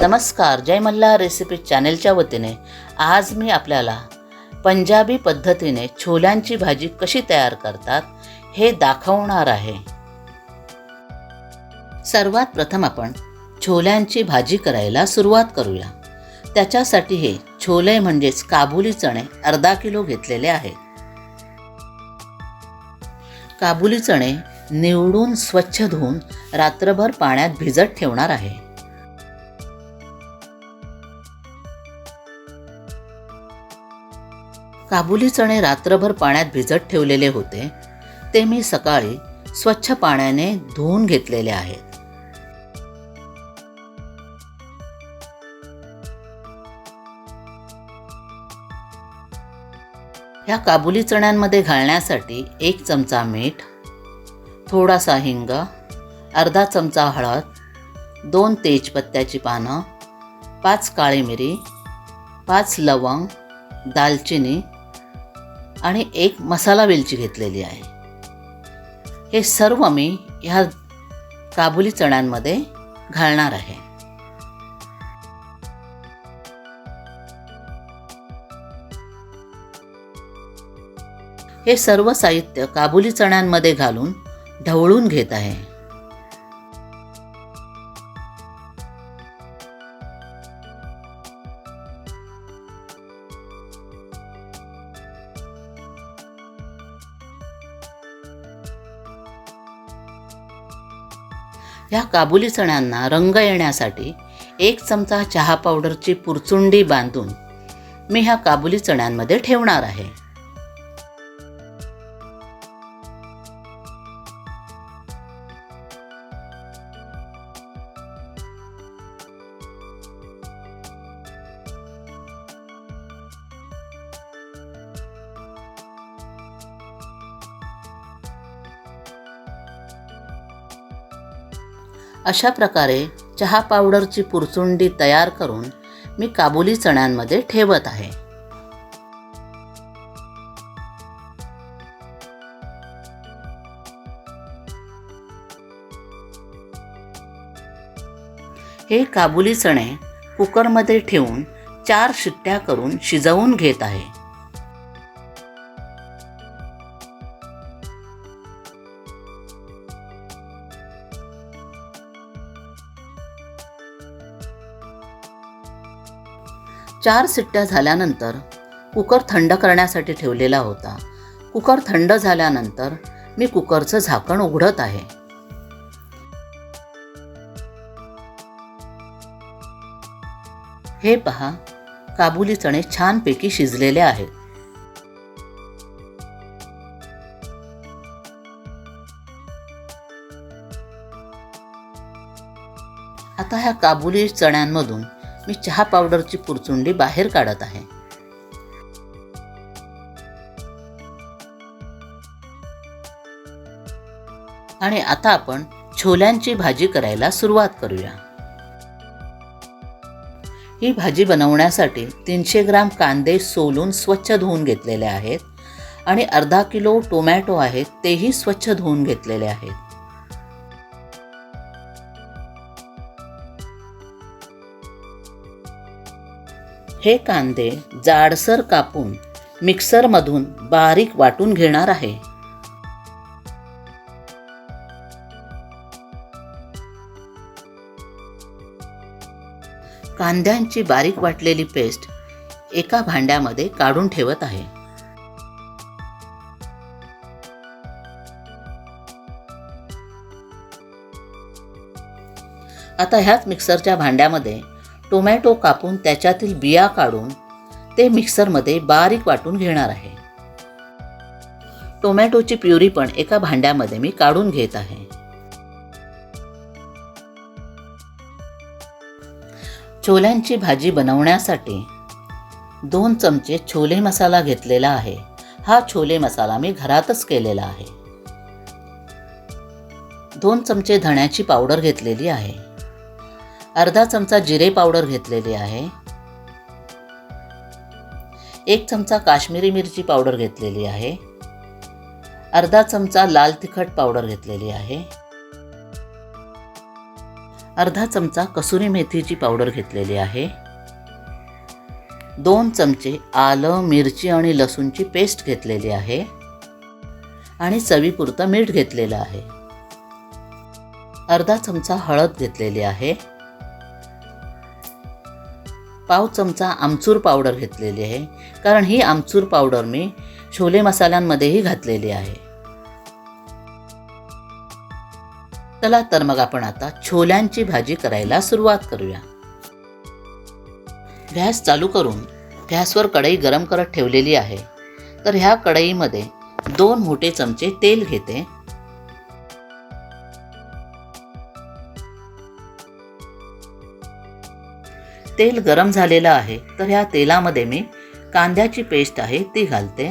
नमस्कार जय मल्ला रेसिपी चॅनेलच्या वतीने. आज मी आपल्याला पंजाबी पद्धतीने छोल्यांची भाजी कशी तयार करतात हे दाखवणार आहे. सर्वात प्रथम आपण छोल्यांची भाजी करायला सुरुवात करूया. त्याच्यासाठी हे छोले म्हणजेच काबुली चणे अर्धा किलो घेतलेले आहेत काबुली चणे निवडून स्वच्छ धुवून रात्रभर पाण्यात भिजत ठेवणार आहे. काबुली चणे रात्रभर पाण्यात भिजत ठेवलेले होते ते मी सकाळी स्वच्छ पाण्याने धुवून घेतलेले आहेत. ह्या काबुली चण्यांमध्ये घालण्यासाठी एक चमचा मीठ थोडासा हिंग अर्धा चमचा हळद दोन तेजपत्त्याची पानं पाच काळी मिरी पाच लवंग दालचिनी आणि एक मसाला वेलची घेतलेली आहे. हे सर्व मी ह्या काबुली चण्यांमध्ये घालणार आहे. हे सर्व साहित्य काबुली चण्यांमध्ये घालून ढवळून घेत आहे. ह्या काबुली चण्यांना रंग येण्यासाठी एक चमचा चहा पावडरची पुरचुंडी बांधून मी ह्या काबुली चण्यांमध्ये ठेवणार आहे. अशा प्रकारे चहा पावडरची पुरचुंडी तयार करून मी काबुली चण्यांमध्ये ठेवत आहे. हे काबुली चणे कुकरमध्ये ठेवून चार शिट्ट्या करून शिजवून घेत आहे. चार सिट्ट्या झाल्यानंतर कुकर थंड करण्यासाठी ठेवलेला होता. कुकर थंड झाल्यानंतर मी कुकरचं झाकण उघडत आहे. हे पहा काबुली चणे छानपैकी शिजलेले आहेत. आता ह्या काबुली चण्यांमधून मी चहा पावडरची पुरचुंडी बाहेर काढत आहे. आणि आता आपण छोल्यांची भाजी करायला सुरुवात करूया. ही भाजी बनवण्यासाठी तीनशे ग्राम कांदे सोलून स्वच्छ धुवून घेतलेले आहेत आणि अर्धा किलो टोमॅटो आहेत तेही स्वच्छ धुवून घेतलेले आहेत. हे कांदे जाडसर कापून मिक्सरमधून बारीक वाटून घेणार आहे. कांद्यांची बारीक वाटलेली पेस्ट एका भांड्यामध्ये काढून ठेवत आहे. आता ह्याच मिक्सरच्या भांड्यामध्ये टोमॅटो कापून त्याच्यातील बिया काढून ते मिक्सरमध्ये बारीक वाटून घेणार आहे. टोमॅटोची प्युरी पण एका भांड्यामध्ये मी काढून घेत आहे. छोल्यांची भाजी बनवण्यासाठी दोन चमचे छोले मसाला घेतलेला आहे. हा छोले मसाला मी घरातच केलेला आहे. दोन चमचे धण्याची पावडर घेतलेली आहे. अर्धा चमचा जिरे पावडर घेतलेली आहे. एक चमचा काश्मीरी मिरची पावडर घेतलेली आहे. अर्धा चमचा लाल तिखट पावडर घेतलेली आहे. अर्धा चमचा कसुरी मेथीची पावडर घेतलेली आहे. दोन चमचे आलं मिरची आणि लसूणची पेस्ट घेतलेली आहे. आणि चवीपुरतं मीठ घेतलेलं आहे. अर्धा चमचा हळद घेतलेली आहे. पाव चमचा आमचूर पावडर घेतलेली आहे. कारण ही आमचूर पावडर मी छोले मसाल्यांमध्येही घातलेली आहे. चला तर मग आपण आता छोल्यांची भाजी करायला सुरुवात करूया. गॅस चालू करून गॅसवर कढई गरम करत ठेवलेली आहे. तर ह्या कढईमध्ये दोन मोठे चमचे तेल घेते. तेल गरम झालेलं आहे तर ह्या तेलामध्ये मी कांद्याची पेस्ट आहे ती घालते.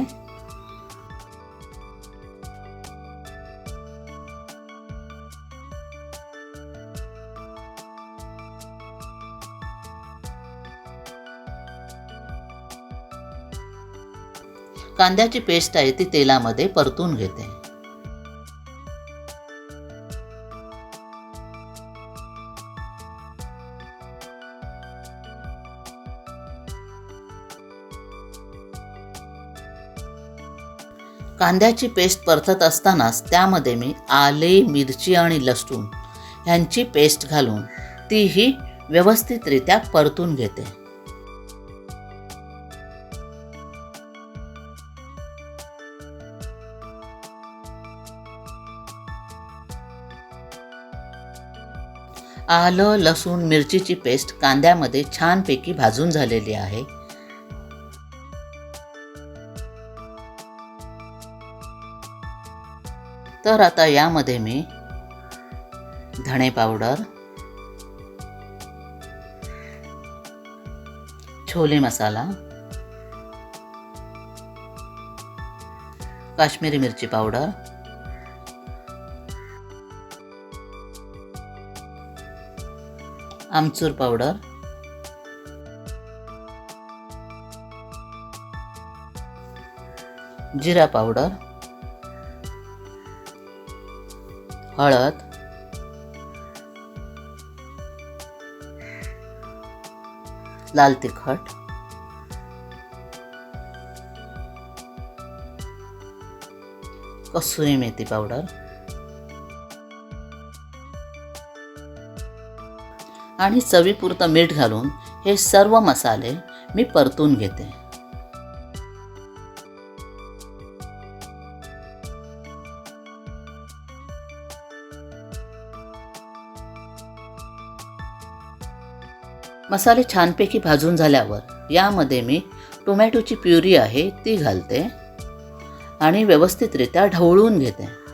कांद्याची पेस्ट आहे ती तेलामध्ये परतून घेते. कांद्याची पेस्ट परतत असतानाच त्यामध्ये मी आले मिरची आणि लसूण ह्यांची पेस्ट घालून तीही व्यवस्थितरित्या परतून घेते. आलं लसूण मिरचीची पेस्ट कांद्यामध्ये छानपैकी भाजून झालेली आहे. तर आता यामध्ये मी धणे पावडर छोले मसाला काश्मीरी मिरची पावडर आमचूर पावडर जिरा पावडर हळद. लाल तिखट. कसुरी मेथी पावडर. आणि चवीपुरतं मीठ घालून हे सर्व मसाले मी परतून घेते. मसाले छानपैकी भाजून झाल्यावर यामध्ये मी टोमॅटोची प्युरी आहे ती घालते. आणि व्यवस्थितरित्या ढवळून घेते.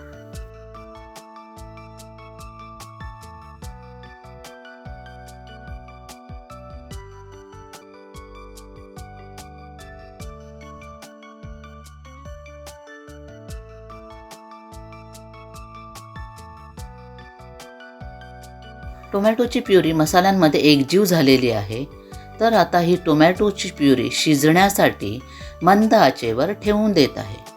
टोमॅटोची प्युरी मसाल्यांमध्ये एकजीव झालेली आहे तर आता ही टोमॅटोची प्युरी शिजण्यासाठी मंद आचेवर ठेवून देत आहे.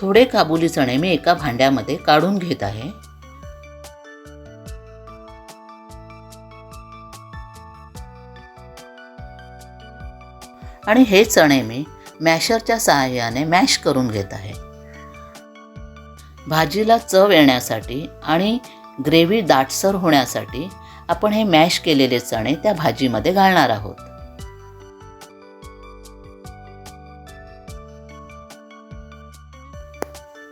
थोडे काबुली चणे मी एका भांड्यामध्ये काढून घेत आहे. आणि हे चणे मी मॅशरच्या सहाय्याने मॅश करून घेत आहे. भाजीला चव येण्यासाठी आणि ग्रेव्ही दाटसर होण्यासाठी आपण हे मॅश केलेले चणे त्या भाजीमध्ये घालणार आहोत.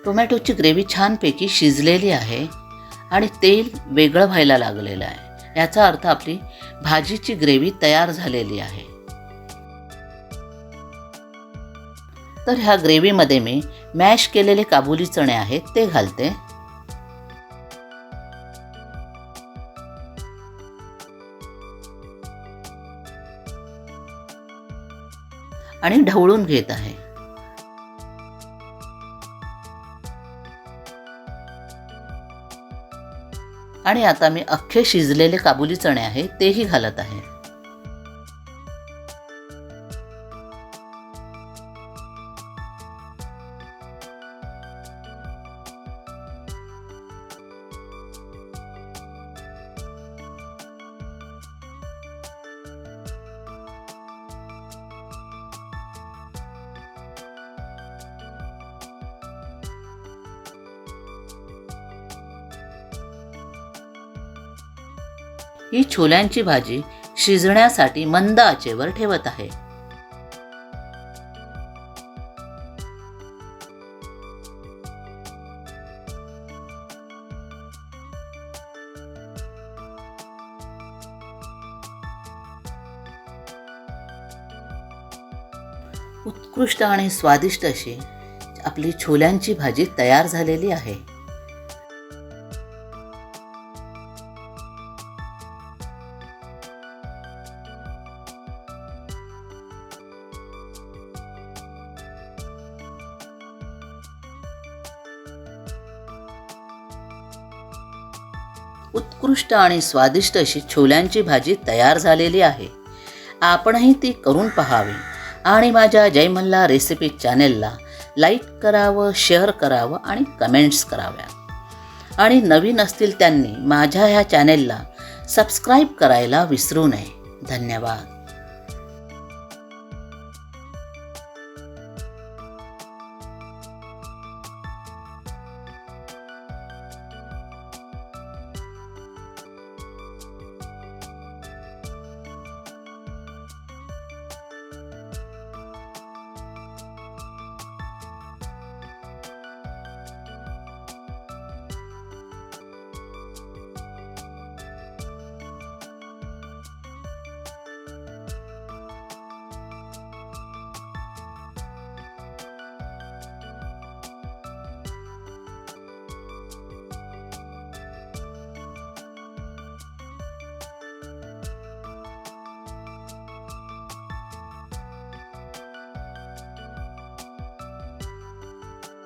टोमॅटोची ग्रेव्ही छानपैकी शिजलेली आहे आणि तेल वेगळं व्हायला लागलेलं आहे. याचा अर्थ आपली भाजीची ग्रेव्ही तयार झालेली आहे. तर ह्या ग्रेव्हीमध्ये मी मॅश केलेले काबुली चणे आहेत ते घालते. आणि ढवळून घेत आहे. आणि आता मी अख्खे शिजलेले काबुली चणे आहे तेही घालत आहे. ही छोल्यांची भाजी शिजण्यासाठी मंद आचेवर ठेवत आहे. उत्कृष्ट आणि स्वादिष्ट अशी आपली छोल्यांची भाजी तयार झालेली आहे. उत्कृष्ट आणि स्वादिष्ट अशी छोल्यांची भाजी तयार झालेली आहे. आपणही ती करून पहावी. आणि माझ्या जयमल्ला रेसिपी चॅनेलला लाईक करावं शेअर करावं आणि कमेंट्स कराव्या. आणि नवीन असतील त्यांनी माझ्या ह्या चॅनेलला सबस्क्राईब करायला विसरू नये. धन्यवाद.